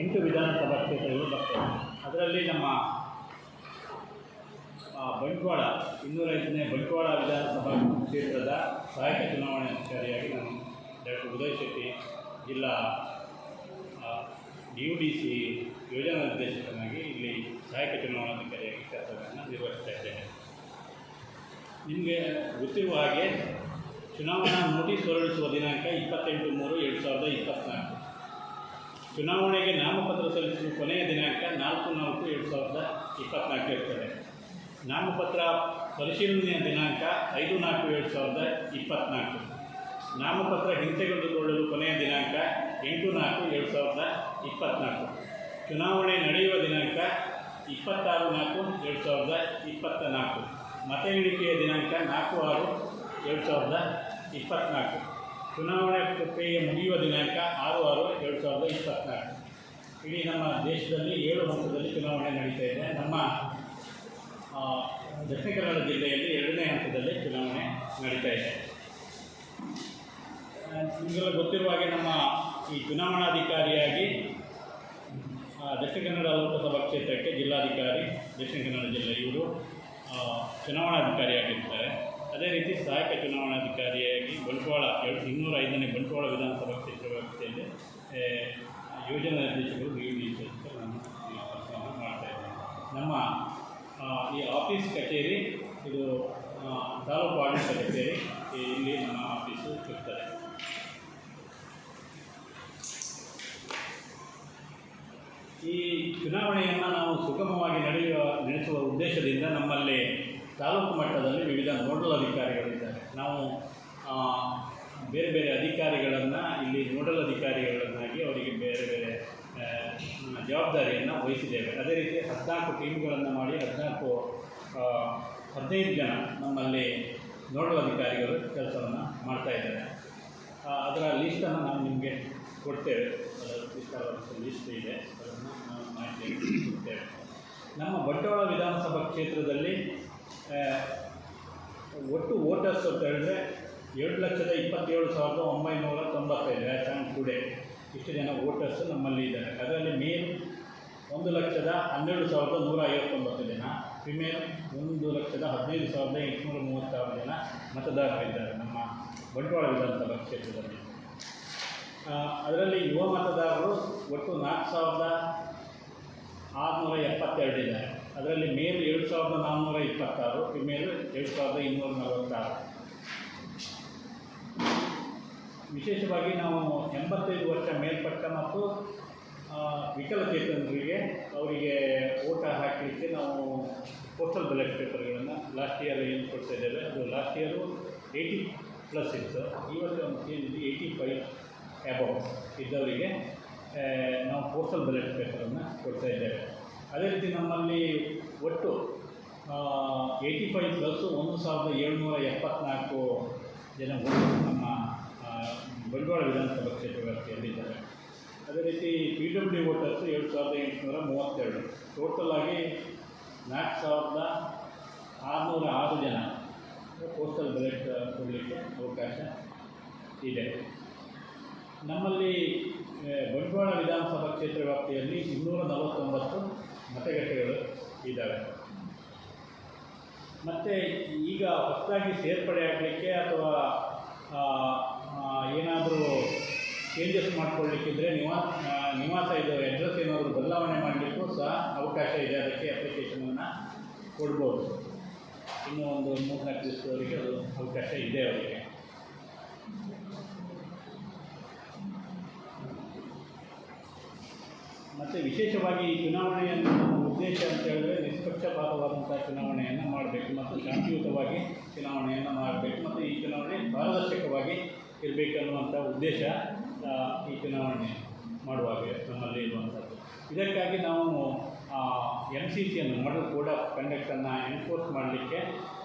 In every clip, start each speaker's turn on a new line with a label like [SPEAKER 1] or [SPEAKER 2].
[SPEAKER 1] ಎಂಟು ವಿಧಾನಸಭಾ ಕ್ಷೇತ್ರಗಳು ಬರ್ತವೆ. ಅದರಲ್ಲಿ ನಮ್ಮ ಬಂಟ್ವಾಳ, ಇನ್ನೂರೈದನೇ ಬಂಟ್ವಾಳ ವಿಧಾನಸಭಾ ಕ್ಷೇತ್ರದ ಸಹಾಯಕ ಚುನಾವಣಾಧಿಕಾರಿಯಾಗಿ ನಾನು ಡಾಕ್ಟರ್ ಉದಯ್ ಶೆಟ್ಟಿ, ಜಿಲ್ಲಾ ಯು ಡಿ ಸಿ ಯೋಜನಾ ನಿರ್ದೇಶಕನಾಗಿ ಇಲ್ಲಿ ಸಹಾಯಕ ಚುನಾವಣಾಧಿಕಾರಿಯಾಗಿ ಕೆಲಸಗಳನ್ನು ನಿರ್ವಹಿಸ್ತಾ ಇದ್ದೇನೆ. ನಿಮಗೆ ಗೊತ್ತಿರುವ ಹಾಗೆ ಚುನಾವಣಾ ನೋಟಿಸ್ ಹೊರಡಿಸುವ ದಿನಾಂಕ ಇಪ್ಪತ್ತೆಂಟು ಮೂರು ಎರಡು ಸಾವಿರದ ಇಪ್ಪತ್ತ್ನಾಲ್ಕು ಚುನಾವಣೆಗೆ ನಾಮಪತ್ರ ಸಲ್ಲಿಸುವ ಕೊನೆಯ ದಿನಾಂಕ ನಾಲ್ಕು ನಾಲ್ಕು ಎರಡು ಸಾವಿರದ ಇಪ್ಪತ್ತ್ನಾಲ್ಕು ಇರ್ತದೆ. ನಾಮಪತ್ರ ಪರಿಶೀಲನೆಯ ದಿನಾಂಕ ಐದು ನಾಲ್ಕು ಎರಡು ಸಾವಿರದ ಇಪ್ಪತ್ತ್ನಾಲ್ಕು ನಾಮಪತ್ರ ಹಿಂತೆಗೆದುಕೊಳ್ಳಲು ಕೊನೆಯ ದಿನಾಂಕ ಎಂಟು ನಾಲ್ಕು ಎರಡು ಸಾವಿರದ ಇಪ್ಪತ್ತ್ನಾಲ್ಕು ಚುನಾವಣೆ ನಡೆಯುವ ದಿನಾಂಕ ಇಪ್ಪತ್ತಾರು ನಾಲ್ಕು ಎರಡು ಸಾವಿರದ ಇಪ್ಪತ್ತ ನಾಲ್ಕು ಮತ ಎಣಿಕೆಯ ದಿನಾಂಕ ನಾಲ್ಕು ಆರು ಎರಡು ಸಾವಿರದ ಇಪ್ಪತ್ತ್ನಾಲ್ಕು ಚುನಾವಣೆ ಪ್ರಕ್ರಿಯೆ ಮುಗಿಯುವ ದಿನಾಂಕ ಆರು ಆರು ಎರಡು ಸಾವಿರದ ಇಪ್ಪತ್ತ್ನಾಲ್ಕು ಇಡೀ ನಮ್ಮ ದೇಶದಲ್ಲಿ ಏಳು ಹಂತದಲ್ಲಿ ಚುನಾವಣೆ ನಡೀತಾ ಇದೆ. ನಮ್ಮ ದಕ್ಷಿಣ ಕನ್ನಡ ಜಿಲ್ಲೆಯಲ್ಲಿ ಎರಡನೇ ಹಂತದಲ್ಲಿ ಚುನಾವಣೆ ನಡೀತಾ ಇದೆ. ನಿಮಗೆಲ್ಲ ಗೊತ್ತಿರುವ ಹಾಗೆ ನಮ್ಮ ಈ ಚುನಾವಣಾಧಿಕಾರಿಯಾಗಿ ದಕ್ಷಿಣ ಕನ್ನಡ ಲೋಕಸಭಾ ಕ್ಷೇತ್ರಕ್ಕೆ ಜಿಲ್ಲಾಧಿಕಾರಿ ದಕ್ಷಿಣ ಕನ್ನಡ ಜಿಲ್ಲೆ ಇವರು ಚುನಾವಣಾಧಿಕಾರಿಯಾಗಿರ್ತಾರೆ. ಅದೇ ರೀತಿ ಸಹಾಯಕ ಚುನಾವಣಾಧಿಕಾರಿಯಾಗಿ ಬಂಟ್ವಾಳ, ಎರಡು ಇನ್ನೂರ ಐದನೇ ಬಂಟ್ವಾಳ ವಿಧಾನಸಭಾ ಕ್ಷೇತ್ರ ವ್ಯಾಪ್ತಿಯಲ್ಲಿ ಯೋಜನಾ ನಿರ್ದೇಶಕರು ಡಿ ನಾನು ಕೆಲಸವನ್ನು ಮಾಡ್ತಾ ಇದ್ದೇನೆ ನಮ್ಮ ಈ ಆಫೀಸ್ ಕಚೇರಿ, ಇದು ತಾಲೂಕು ಆಡಳಿತ ಕಚೇರಿ ಇಲ್ಲಿ ನಮ್ಮ ಆಫೀಸು ಇರ್ತದೆ. ಈ ಚುನಾವಣೆಯನ್ನು ನಾವು ಸುಗಮವಾಗಿ ನಡೆಯುವ, ನಡೆಸುವ ಉದ್ದೇಶದಿಂದ ನಮ್ಮಲ್ಲಿ ತಾಲೂಕು ಮಟ್ಟದಲ್ಲಿ ವಿವಿಧ ನೋಡಲ್ ಅಧಿಕಾರಿಗಳಿದ್ದಾರೆ. ನಾವು ಬೇರೆ ಬೇರೆ ಅಧಿಕಾರಿಗಳನ್ನು ಇಲ್ಲಿ ನೋಡಲ್ ಅಧಿಕಾರಿಗಳನ್ನಾಗಿ ಅವರಿಗೆ ಬೇರೆ ಬೇರೆ ಜವಾಬ್ದಾರಿಯನ್ನು ವಹಿಸಿದ್ದೇವೆ. ಅದೇ ರೀತಿ ಹದಿನಾಲ್ಕು ಟೀಮ್ಗಳನ್ನು ಮಾಡಿ ಹದಿನಾಲ್ಕು ಹದಿನೈದು ಜನ ನಮ್ಮಲ್ಲಿ ನೋಡಲ್ ಅಧಿಕಾರಿಗಳು ಕೆಲಸವನ್ನು ಮಾಡ್ತಾಯಿದ್ದಾರೆ ಅದರ ಲೀಸ್ಟನ್ನು ನಾವು ನಿಮಗೆ ಕೊಡ್ತೇವೆ. ಅದರ ಲಿಸ್ಟ್ ಇದೆ. ಅದನ್ನು ನಾವು ಮಾಹಿತಿ ಕೊಡ್ತೇವೆ. ನಮ್ಮ ಬಂಟ್ವಾಳ ವಿಧಾನಸಭಾ ಕ್ಷೇತ್ರದಲ್ಲಿ ಒಟ್ಟು ವೋಟರ್ಸ್ ಅಂತ ಹೇಳಿದ್ರೆ ಎರಡು ಲಕ್ಷದ ಇಪ್ಪತ್ತೇಳು ಸಾವಿರದ ಒಂಬೈನೂರ ತೊಂಬತ್ತೈದು ಆ್ಯಸ್ ಆ್ಯಂಡ್ ಟುಡೇ ಇಷ್ಟು ಜನ ವೋಟರ್ಸ್ ನಮ್ಮಲ್ಲಿ ಇದ್ದಾರೆ. ಅದರಲ್ಲಿ ಮೇಲ್ ಒಂದು ಲಕ್ಷದ ಹನ್ನೆರಡು ಸಾವಿರದ ನೂರ ಐವತ್ತೊಂಬತ್ತು ಜನ, ಫಿಮೇಲ್ ಒಂದು ಲಕ್ಷದ ಹದಿನೈದು ಸಾವಿರದ ಎಂಟುನೂರ ಮೂವತ್ತಾರು ಜನ ಮತದಾರರಿದ್ದಾರೆ ನಮ್ಮ ಬಂಟ್ವಾಳ ವಿಧಾನಸಭಾ ಕ್ಷೇತ್ರದಲ್ಲಿ. ಅದರಲ್ಲಿ ಯುವ ಮತದಾರರು ಒಟ್ಟು ನಾಲ್ಕು ಸಾವಿರದ ಆರುನೂರ ಎಪ್ಪತ್ತೆರಡು ಇದ್ದಾರೆ ಅದರಲ್ಲಿ ಮೇಲ್ ಎರಡು ಸಾವಿರದ ನಾನ್ನೂರ ಇಪ್ಪತ್ತಾರು ಫಿಮೇಲ್ ಎರಡು ಸಾವಿರದ ಇನ್ನೂರ ನಲವತ್ತಾರು. ವಿಶೇಷವಾಗಿ ನಾವು ಎಂಬತ್ತೈದು ವರ್ಷ ಮೇಲ್ಪಟ್ಟ ಮತ್ತು ವಿಕಲಚೇತನರಿಗೆ ಅವರಿಗೆ ಓಟ ಹಾಕಲಿಕ್ಕೆ ನಾವು ಪೋಸ್ಟಲ್ ಬ್ಯಾಲೆಟ್ ಪೇಪರ್ಗಳನ್ನು ಲಾಸ್ಟ್ ಇಯರ್ ಏನು ಕೊಡ್ತಾ ಇದ್ದೇವೆ, ಅದು ಲಾಸ್ಟ್ ಇಯರು ಏಯ್ಟಿ ಪ್ಲಸ್ ಇತ್ತು. ಈ ವರ್ಷ ಒಂದು ಇದೆ ಏಯ್ಟಿ ಫೈವ್ ಅಬೌವ್ ಇದ್ದವರಿಗೆ ನಾವು ಪೋಸ್ಟಲ್ ಬ್ಯಾಲೆಟ್ ಪೇಪರನ್ನು ಕೊಡ್ತಾ ಇದ್ದೇವೆ. ಅದೇ ರೀತಿ ನಮ್ಮಲ್ಲಿ ಒಟ್ಟು ಏಯ್ಟಿ ಫೈವ್ ಪ್ಲಸ್ಸು ಒಂದು ಸಾವಿರದ ಏಳ್ನೂರ ಎಪ್ಪತ್ನಾಲ್ಕು ಜನ ನಮ್ಮ ಬಂಡವಾಳ ವಿಧಾನಸಭಾ ಕ್ಷೇತ್ರ ವ್ಯಾಪ್ತಿಯಲ್ಲಿದ್ದಾರೆ. ಅದೇ ರೀತಿ ಪಿ ಡಬ್ಲ್ಯೂ ವೋಟರ್ಸು ಎರಡು ಸಾವಿರದ ಎಂಟುನೂರ ಮೂವತ್ತೆರಡು. ಟೋಟಲ್ ಆಗಿ ನಾಲ್ಕು ಸಾವಿರದ ಆರುನೂರ ಆರು ಜನ ಪೋಸ್ಟಲ್ ಬ್ಯಾಲೆಟ್ ಕೊಡಲಿಕ್ಕೆ ಅವಕಾಶ ಇದೆ. ನಮ್ಮಲ್ಲಿ ಬಂಡವಾಳ ವಿಧಾನಸಭಾ ಕ್ಷೇತ್ರ ವ್ಯಾಪ್ತಿಯಲ್ಲಿ ಇನ್ನೂರ ನಲವತ್ತೊಂಬತ್ತು ಮತಗಟ್ಟೆಗಳು ಇದ್ದಾವೆ. ಮತ್ತು ಈಗ ಹೊಸದಾಗಿ ಸೇರ್ಪಡೆ ಆಗಲಿಕ್ಕೆ ಅಥವಾ ಏನಾದರೂ ಚೇಂಜಸ್ ಮಾಡ್ಕೊಳ್ಳಿಕ್ಕಿದ್ರೆ ನಿವಾ ನಿವಾಸ ಇದು ಅಡ್ರೆಸ್ ಏನಾದರೂ ಬದಲಾವಣೆ ಮಾಡಲಿಕ್ಕೂ ಸಹ ಅವಕಾಶ ಇದೆ. ಅದಕ್ಕೆ ಅಪ್ಲಿಕೇಶನನ್ನು ಕೊಡ್ಬೋದು. ಇನ್ನೂ ಒಂದು ಮೂರ್ನಾಲ್ಕು ದಿವಸದವರೆಗೆ ಅದು ಅವಕಾಶ ಇದೆ ಅವರಿಗೆ. ಮತ್ತು ವಿಶೇಷವಾಗಿ ಈ ಚುನಾವಣೆಯನ್ನು ಉದ್ದೇಶ ಅಂತ ಹೇಳಿದ್ರೆ ನಿಷ್ಪಕ್ಷಪಾತವಾದಂಥ ಚುನಾವಣೆಯನ್ನು ಮಾಡಬೇಕು ಮತ್ತು ಶಾಂತಿಯುತವಾಗಿ ಚುನಾವಣೆಯನ್ನು ಮಾಡಬೇಕು. ಮತ್ತು ಈ ಚುನಾವಣೆ ಪಾರದರ್ಶಕವಾಗಿ ಇರಬೇಕನ್ನುವಂಥ ಉದ್ದೇಶ ಈ ಚುನಾವಣೆ ಮಾಡುವಾಗ ನಮ್ಮಲ್ಲಿ ಇರುವಂಥದ್ದು. ಇದಕ್ಕಾಗಿ ನಾವು ಎಂ ಸಿ ಸಿಯನ್ನು ಮಾಡಲ್ ಕೋಡ್ ಆಫ್ ಕಂಡಕ್ಟನ್ನು ಎನ್ಫೋರ್ಸ್ ಮಾಡಲಿಕ್ಕೆ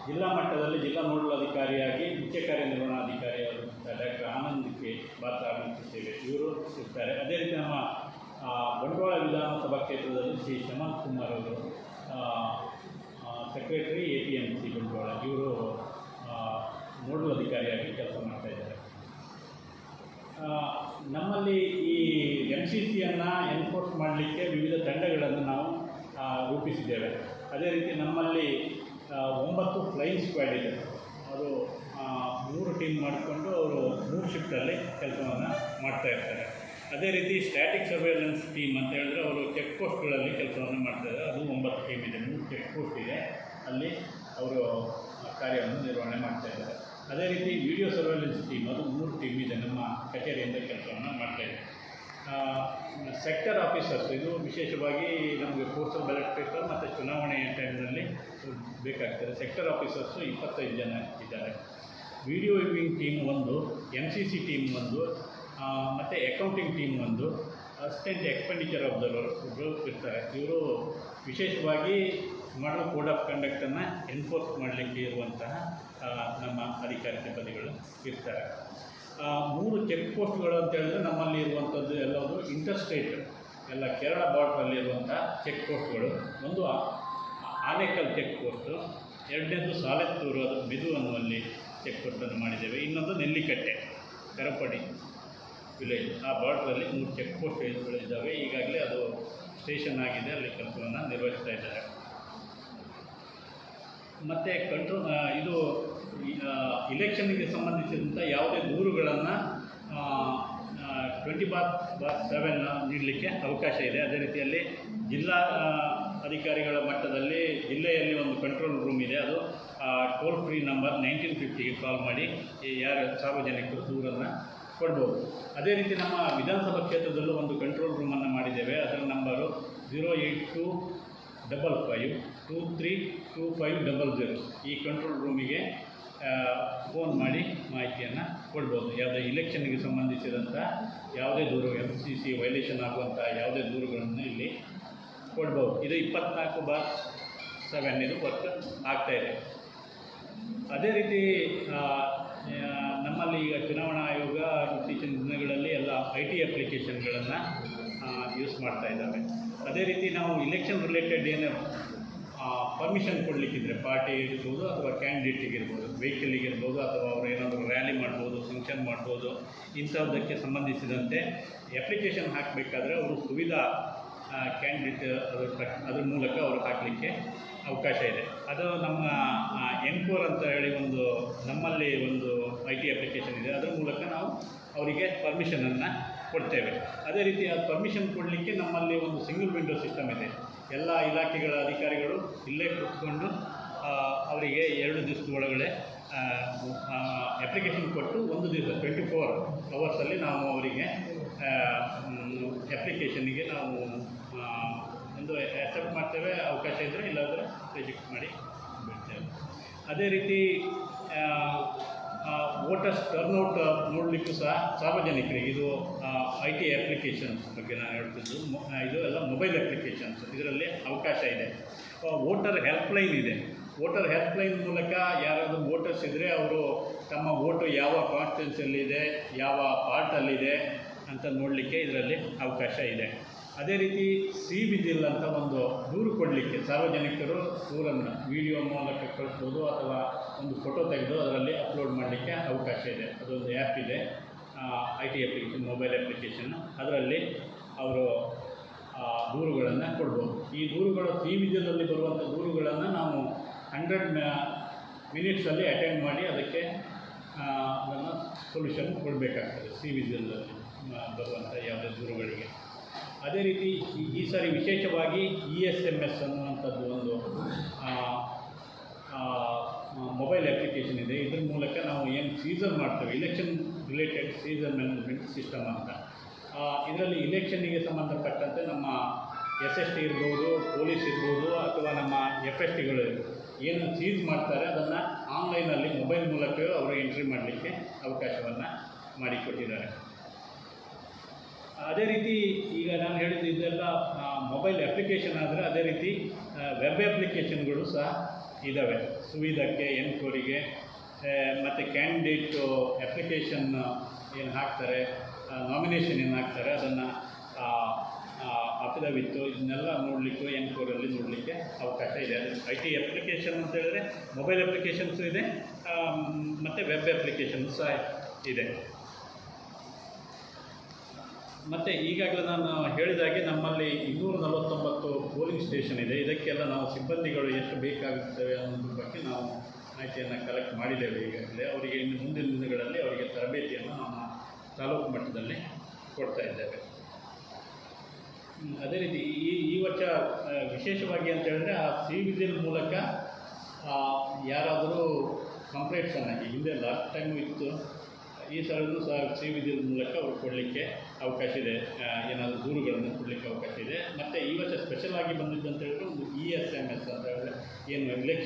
[SPEAKER 1] ಜಿಲ್ಲಾ ಮಟ್ಟದಲ್ಲಿ ಜಿಲ್ಲಾ ನೋಡಲ್ ಅಧಿಕಾರಿಯಾಗಿ ಮುಖ್ಯ ಕಾರ್ಯನಿರ್ವಹಣಾಧಿಕಾರಿಯಾದಂಥ ಡಾಕ್ಟರ್ ಆನಂದ್ ಕೆ. ಭಾರತ ಆಗಮಿಸುತ್ತೇವೆ ಇವರು ಇರ್ತಾರೆ. ಅದೇ ರೀತಿ ನಮ್ಮ ಬಂಟ್ವಾಳ ವಿಧಾನಸಭಾ ಕ್ಷೇತ್ರದಲ್ಲಿ ಶ್ರೀ ಶಮಂತ್ ಕುಮಾರ್ ಅವರು secretary A P M C Bantwal. ಇವರು ನೋಡಲ್ ಅಧಿಕಾರಿಯಾಗಿ ಕೆಲಸ ಮಾಡ್ತಾ ಇದ್ದಾರೆ. ಆ, ನಮ್ಮಲ್ಲಿ ಈ ಎಂ ಸಿ ಸಿಯನ್ನು ಎನ್ಫೋರ್ಸ್ ಮಾಡಲಿಕ್ಕೆ ವಿವಿಧ ತಂಡಗಳನ್ನು ನಾವು ರೂಪಿಸಿದ್ದೇವೆ. ಅದೇ ರೀತಿ ನಮ್ಮಲ್ಲಿ ಒಂಬತ್ತು ಫ್ಲೈಯಿಂಗ್ ಸ್ಕ್ವಾಡ್ ಇದೆ. ಅದು ಮೂರು ಟೀಮ್ ಮಾಡಿಕೊಂಡು ಅವರು ಮೂರು ಶಿಫ್ಟಲ್ಲಿ ಕೆಲಸವನ್ನು ಮಾಡ್ತಾ ಇರ್ತಾರೆ. ಅದೇ ರೀತಿ ಸ್ಟ್ಯಾಟಿಕ್ ಸರ್ವೇಲೆನ್ಸ್ ಟೀಮ್ ಅಂತ ಹೇಳಿದ್ರೆ ಅವರು ಚೆಕ್ ಪೋಸ್ಟ್ಗಳಲ್ಲಿ ಕೆಲಸವನ್ನು ಮಾಡ್ತಾರೆ ಅದು ಒಂಬತ್ತು ಟೀಮ್ ಇದೆ, ಮೂರು ಚೆಕ್ ಪೋಸ್ಟ್ ಇದೆ. ಅಲ್ಲಿ ಅವರು ಕಾರ್ಯವನ್ನು ನಿರ್ವಹಣೆ ಮಾಡ್ತಾ ಇದ್ದಾರೆ. ಅದೇ ರೀತಿ ವಿಡಿಯೋ ಸರ್ವೇಲೆನ್ಸ್ ಟೀಮ್ ಅದು ಮೂರು ಟೀಮ್ ಇದೆ ನಮ್ಮ ಕಚೇರಿಯಿಂದ ಕೆಲಸವನ್ನು ಮಾಡ್ತಾ ಇದೆ. ಸೆಕ್ಟರ್ ಆಫೀಸರ್ಸ್ ಇದು ವಿಶೇಷವಾಗಿ ನಮಗೆ ಪೋಸ್ಟಲ್ ಬ್ಯಾಲೆಟ್ ಪೇಪರ್ ಮತ್ತು ಚುನಾವಣೆಯ ಟೈಮ್ನಲ್ಲಿ ಬೇಕಾಗ್ತದೆ. ಸೆಕ್ಟರ್ ಆಫೀಸರ್ಸು ಇಪ್ಪತ್ತೈದು ಜನ ಇದ್ದಾರೆ. ವಿಡಿಯೋ ವಿವಿಂಗ್ ಟೀಮ್ ಒಂದು ಎಂ ಸಿ ಸಿ ಟೀಮ್ ಒಂದು ಮತ್ತು ಅಕೌಂಟಿಂಗ್ ಟೀಮ್ ಒಂದು ಅಸಿಸ್ಟೆಂಟ್ ಎಕ್ಸ್ಪೆಂಡಿಚರ್ ಅಬ್ಸರ್ವರ್ ಒಬ್ಬರು ಇರ್ತಾರೆ. ಇವರು ವಿಶೇಷವಾಗಿ ಮಾಡಲ್ ಕೋಡ್ ಆಫ್ ಕಂಡಕ್ಟನ್ನು ಎನ್ಫೋರ್ಸ್ ಮಾಡಲಿಕ್ಕೆ ಇರುವಂತಹ ನಮ್ಮ ಅಧಿಕಾರಿ ಸಿಬ್ಬಂದಿಗಳು ಇರ್ತಾರೆ. ಮೂರು ಚೆಕ್ ಪೋಸ್ಟ್ಗಳು ಅಂತ ಹೇಳಿದ್ರೆ ನಮ್ಮಲ್ಲಿ ಇರುವಂಥದ್ದು ಎಲ್ಲವೂ ಇಂಟರ್ಸ್ಟೇಟ್ ಎಲ್ಲ ಕೇರಳ ಬಾರ್ಡ್ರಲ್ಲಿರುವಂಥ ಚೆಕ್ ಪೋಸ್ಟ್ಗಳು ಒಂದು ಆನೇಕಲ್ ಚೆಕ್ ಪೋಸ್ಟು ಎರಡನೇದು ಸಾಲೆತ್ತೂರು, ಅದು ಬಿದು ಅನ್ನುವಲ್ಲಿ ಚೆಕ್ ಪೋಸ್ಟನ್ನು ಮಾಡಿದ್ದೇವೆ. ಇನ್ನೊಂದು ನೆಲ್ಲಿಕಟ್ಟೆ, ಕರಪಡಿ. ವಿಲೇಜ್ ಆ ಬಾರ್ಡ್ರಲ್ಲಿ ಮೂರು ಚೆಕ್ ಪೋಸ್ಟ್ ಇದ್ದಾವೆ ಈಗಾಗಲೇ ಅದು ಸ್ಟೇಷನ್ ಆಗಿದೆ. ಅಲ್ಲಿ ಕೆಲಸವನ್ನು ನಿರ್ವಹಿಸ್ತಾ ಇದ್ದಾರೆ. ಮತ್ತು ಕಂಟ್ರೋ ಇದು ಇಲೆಕ್ಷನ್ಗೆ ಸಂಬಂಧಿಸಿದಂಥ ಯಾವುದೇ ದೂರುಗಳನ್ನು ಟ್ವೆಂಟಿ ಬಾರ್ ಬಾರ್ ಸೆವೆನ್ ನೀಡಲಿಕ್ಕೆ ಅವಕಾಶ ಇದೆ. ಅದೇ ರೀತಿಯಲ್ಲಿ ಜಿಲ್ಲಾ ಅಧಿಕಾರಿಗಳ ಮಟ್ಟದಲ್ಲಿ ಜಿಲ್ಲೆಯಲ್ಲಿ ಒಂದು ಕಂಟ್ರೋಲ್ ರೂಮ್ ಇದೆ. ಅದು ಟೋಲ್ ಫ್ರೀ ನಂಬರ್ ನೈನ್ಟೀನ್ ಫಿಫ್ಟಿಗೆ ಕಾಲ್ ಮಾಡಿ ಯಾರು ಸಾರ್ವಜನಿಕರು ದೂರನ್ನು ಕೊಡ್ಬೋದು. ಅದೇ ರೀತಿ ನಮ್ಮ ವಿಧಾನಸಭಾ ಕ್ಷೇತ್ರದಲ್ಲೂ ಒಂದು ಕಂಟ್ರೋಲ್ ರೂಮನ್ನು ಮಾಡಿದ್ದೇವೆ. ಅದರ number zero eight two double five two three two five double zero ಈ ಕಂಟ್ರೋಲ್ ರೂಮಿಗೆ ಫೋನ್ ಮಾಡಿ ಮಾಹಿತಿಯನ್ನು ಕೊಡ್ಬೋದು. ಯಾವುದೇ ಇಲೆಕ್ಷನ್ಗೆ ಸಂಬಂಧಿಸಿದಂಥ ಯಾವುದೇ ದೂರು ಎಂ ಸಿ ಸಿ ವೈಲೇಷನ್ ಆಗುವಂಥ ಯಾವುದೇ ದೂರುಗಳನ್ನು ಇಲ್ಲಿ ಕೊಡ್ಬೋದು. ಇದು ಇಪ್ಪತ್ನಾಲ್ಕು ಬಾರ್ ಸೆವೆನ್ ಇದು ವರ್ಕ್ ಆಗ್ತಾಯಿದೆ ಅದೇ ರೀತಿ ನಮ್ಮಲ್ಲಿ ಈಗ ಚುನಾವಣಾ ಆಯೋಗ ಇತ್ತೀಚಿನ ದಿನಗಳಲ್ಲಿ ಎಲ್ಲ ಐ ಟಿ ಅಪ್ಲಿಕೇಶನ್ಗಳನ್ನು ಯೂಸ್ ಮಾಡ್ತಾ ಇದ್ದಾವೆ ಅದೇ ರೀತಿ ನಾವು ಇಲೆಕ್ಷನ್ ರಿಲೇಟೆಡ್ ಏನು ಪರ್ಮಿಷನ್ ಕೊಡಲಿಕ್ಕಿದ್ರೆ ಪಾರ್ಟಿ ಇರ್ಬೋದು ಅಥವಾ ಕ್ಯಾಂಡಿಡೇಟಿಗೆ ಇರ್ಬೋದು ವೆಹಿಕಲಿಗೆ ಇರ್ಬೋದು ಅಥವಾ ಅವರು ಏನಾದರೂ ರ್ಯಾಲಿ ಮಾಡ್ಬೋದು ಫಂಕ್ಷನ್ ಮಾಡ್ಬೋದು, ಇಂಥದ್ದಕ್ಕೆ ಸಂಬಂಧಿಸಿದಂತೆ ಅಪ್ಲಿಕೇಶನ್ ಹಾಕಬೇಕಾದ್ರೆ ಅವರು ಸುವಿಧಾ ಕ್ಯಾಂಡಿಡೇಟ್ ಅದ್ರ ತಕ್ಕ ಅದ್ರ ಮೂಲಕ ಅವರು ಹಾಕಲಿಕ್ಕೆ ಅವಕಾಶ ಇದೆ. ಅದು ನಮ್ಮ ಎನ್ಕೋರ್ ಅಂತ ಹೇಳಿ ಒಂದು ನಮ್ಮಲ್ಲಿ ಒಂದು ಐ ಟಿ ಅಪ್ಲಿಕೇಶನ್ ಇದೆ. ಅದರ ಮೂಲಕ ನಾವು ಅವರಿಗೆ ಪರ್ಮಿಷನನ್ನು ಕೊಡ್ತೇವೆ. ಅದೇ ರೀತಿ ಆ ಪರ್ಮಿಷನ್ ಕೊಡಲಿಕ್ಕೆ ನಮ್ಮಲ್ಲಿ ಒಂದು ಸಿಂಗಲ್ ವಿಂಡೋ ಸಿಸ್ಟಮ್ ಇದೆ. ಎಲ್ಲ ಇಲಾಖೆಗಳ ಅಧಿಕಾರಿಗಳು ಇಲ್ಲೇ ಕೂತ್ಕೊಂಡು ಅವರಿಗೆ ಎರಡು ದಿವಸದ ಒಳಗಡೆ ಅಪ್ಲಿಕೇಶನ್ ಕೊಟ್ಟು ಒಂದು ದಿವಸ ಟ್ವೆಂಟಿ ಫೋರ್ ಅವರ್ಸಲ್ಲಿ ನಾವು ಅವರಿಗೆ ಅಪ್ಲಿಕೇಶನ್ನಿಗೆ ನಾವು ಒಂದು ಅಕ್ಸೆಪ್ಟ್ ಮಾಡ್ತೇವೆ, ಅವಕಾಶ ಇದ್ದರೆ ಇಲ್ಲಾಂದರೆ ರಿಜೆಕ್ಟ್ ಮಾಡಿ ಬಿಡ್ತೇವೆ. ಅದೇ ರೀತಿ ವೋಟರ್ಸ್ ಟರ್ನ್ಔಟ್ ನೋಡಲಿಕ್ಕೂ ಸಹ ಸಾರ್ವಜನಿಕರಿಗೆ ಇದು ಐ ಟಿ ಅಪ್ಲಿಕೇಶನ್ಸ್ ಬಗ್ಗೆ ನಾನು ಹೇಳ್ತಿದ್ದು. ಇದು ಎಲ್ಲ ಮೊಬೈಲ್ ಅಪ್ಲಿಕೇಶನ್ಸ್ ಇದರಲ್ಲಿ ಅವಕಾಶ ಇದೆ. ವೋಟರ್ ಹೆಲ್ಪ್ಲೈನ್ ಇದೆ. ವೋಟರ್ ಹೆಲ್ಪ್ಲೈನ್ ಮೂಲಕ ಯಾರಾದರೂ ವೋಟರ್ಸ್ ಇದ್ದರೆ ಅವರು ತಮ್ಮ ವೋಟು ಯಾವ ಕಾನ್ಸ್ಟಿಟ್ಯೂನ್ಸಿಯಲ್ಲಿದೆ ಯಾವ ಪಾರ್ಟಲ್ಲಿದೆ ಅಂತ ನೋಡಲಿಕ್ಕೆ ಇದರಲ್ಲಿ ಅವಕಾಶ ಇದೆ. ಅದೇ ರೀತಿ ಸಿ ಬಿದ್ದಿಲ್ಲ ಅಂತ ಒಂದು ದೂರು ಕೊಡಲಿಕ್ಕೆ ಸಾರ್ವಜನಿಕರು ದೂರನ್ನು ವಿಡಿಯೋ ಮೂಲಕ ಕಳಿಸ್ಬೋದು ಅಥವಾ ಒಂದು ಫೋಟೋ ತೆಗೆದು ಅದರಲ್ಲಿ ಅಪ್ಲೋಡ್ ಮಾಡಲಿಕ್ಕೆ ಅವಕಾಶ ಇದೆ. ಅದೊಂದು ಆ್ಯಪ್ ಇದೆ. I T application mobile application ಅದರಲ್ಲಿ ಅವರು ದೂರುಗಳನ್ನು ಕೊಡ್ಬೋದು. ಈ ದೂರುಗಳು ಸಿ ವಿಜಿಲಲ್ಲಿ ಬರುವಂಥ ದೂರುಗಳನ್ನು ನಾವು ಹಂಡ್ರೆಡ್ ಮಿನಿಟ್ಸಲ್ಲಿ ಅಟೆಂಡ್ ಮಾಡಿ ಅದಕ್ಕೆ ಅದನ್ನು ಸೊಲ್ಯೂಷನ್ ಕೊಡಬೇಕಾಗ್ತದೆ ಸಿ ವಿಜಿಲಲ್ಲಿ ಬರುವಂಥ ಯಾವುದೇ ದೂರುಗಳಿಗೆ. ಅದೇ ರೀತಿ ಈ- ಸಾರಿ ವಿಶೇಷವಾಗಿ ಇ ಎಸ್ ಎಂ ಎಸ್ ಅನ್ನುವಂಥದ್ದು ಒಂದು ಮೊಬೈಲ್ ಅಪ್ಲಿಕೇಶನ್ ಇದೆ. ಇದ್ರ ಮೂಲಕ ನಾವು ಏನು ಸೀಸನ್ ಮಾಡ್ತೇವೆ election related season management system ಅಂತ. ಇದರಲ್ಲಿ ಇಲೆಕ್ಷನ್ನಿಗೆ ಸಂಬಂಧಪಟ್ಟಂತೆ ನಮ್ಮ ಎಸ್ ಎಸ್ ಟಿ ಇರ್ಬೋದು ಪೊಲೀಸ್ ಇರ್ಬೋದು, ಅಥವಾ ನಮ್ಮ ಎಫ್ ಎಸ್ ಟಿಗಳು ಏನು ಸೀಸ್ ಮಾಡ್ತಾರೆ ಅದನ್ನು ಆನ್ಲೈನಲ್ಲಿ ಮೊಬೈಲ್ ಮೂಲಕವೇ ಅವರು ಎಂಟ್ರಿ ಮಾಡಲಿಕ್ಕೆ ಅವಕಾಶವನ್ನು ಮಾಡಿಕೊಟ್ಟಿದ್ದಾರೆ. ಅದೇ ರೀತಿ ಈಗ ನಾನು ಹೇಳಿದ್ದು ಇದೆಲ್ಲ ಮೊಬೈಲ್ ಅಪ್ಲಿಕೇಶನ್ ಆದರೆ ಅದೇ ರೀತಿ ವೆಬ್ ಅಪ್ಲಿಕೇಶನ್ಗಳು ಸಹ ಇದ್ದಾವೆ ಸುವಿಧಕ್ಕೆ ಎನ್ಕೋರಿಗೆ ಮತ್ತು ಕ್ಯಾಂಡಿಡೇಟು ಅಪ್ಲಿಕೇಶನ್ ಏನು ಹಾಕ್ತಾರೆ ನಾಮಿನೇಷನ್ ಏನು ಹಾಕ್ತಾರೆ, ಅದನ್ನು ಅಫಿಡವಿತ್ತು ಇದನ್ನೆಲ್ಲ ನೋಡಲಿಕ್ಕೂ ಎನ್ಕೋರಲ್ಲಿ ನೋಡಲಿಕ್ಕೆ ಅವಕಾಶ ಇದೆ. ಅದು ಐ ಟಿ ಅಪ್ಲಿಕೇಶನ್ ಅಂತ ಹೇಳಿದ್ರೆ ಮೊಬೈಲ್ ಅಪ್ಲಿಕೇಶನ್ಸು ಇದೆ ಮತ್ತು ವೆಬ್ ಅಪ್ಲಿಕೇಶನ್ಸ್ ಸಹ ಇದೆ. ಮತ್ತು ಈಗಾಗಲೇ ನಾನು ಹೇಳಿದಾಗೆ ನಮ್ಮಲ್ಲಿ ಇನ್ನೂರ ನಲವತ್ತೊಂಬತ್ತು ಪೋಲಿಂಗ್ ಸ್ಟೇಷನ್ ಇದೆ. ಇದಕ್ಕೆಲ್ಲ ನಾವು ಸಿಬ್ಬಂದಿಗಳು ಎಷ್ಟು ಬೇಕಾಗುತ್ತವೆ ಅನ್ನೋದ್ರ ಬಗ್ಗೆ ನಾವು ಮಾಹಿತಿಯನ್ನು ಕಲೆಕ್ಟ್ ಮಾಡಿದ್ದೇವೆ ಈಗಾಗಲೇ. ಅವರಿಗೆ ಇನ್ನು ಮುಂದಿನ ದಿನಗಳಲ್ಲಿ ಅವರಿಗೆ ತರಬೇತಿಯನ್ನು ನಮ್ಮ ತಾಲೂಕು ಮಟ್ಟದಲ್ಲಿ ಕೊಡ್ತಾ ಇದ್ದೇವೆ. ಅದೇ ರೀತಿ ಈ ಈ ವರ್ಷ ವಿಶೇಷವಾಗಿ ಅಂತ ಹೇಳಿದ್ರೆ ಆ ಸಿ ವಿಜಿಲ್ ಮೂಲಕ ಯಾರಾದರೂ ಕಂಪ್ಲೇಂಟ್ಸನ್ನು ಹಿಂದೆ ಲಾಸ್ಟ್ ಟೈಮು ಇತ್ತು. ಈ ಸಲನೂ ಸಹ ಸಿ ವಿಜಿಲ್ ಮೂಲಕ ಅವ್ರು ಕೊಡಲಿಕ್ಕೆ ಅವಕಾಶ ಇದೆ. ಏನಾದರೂ ದೂರುಗಳನ್ನು ಕೊಡಲಿಕ್ಕೆ ಅವಕಾಶ ಇದೆ. ಮತ್ತು ಈ ವರ್ಷ ಸ್ಪೆಷಲ್ ಆಗಿ ಬಂದಿದ್ದು ಅಂತ ಹೇಳಿದ್ರೆ ಒಂದು ಇ ಎಸ್ ಎಂ ಎಸ್ ಅಂತ ಹೇಳಿದ್ರೆ ಏನು ಎಲೆಕ್ಷನ್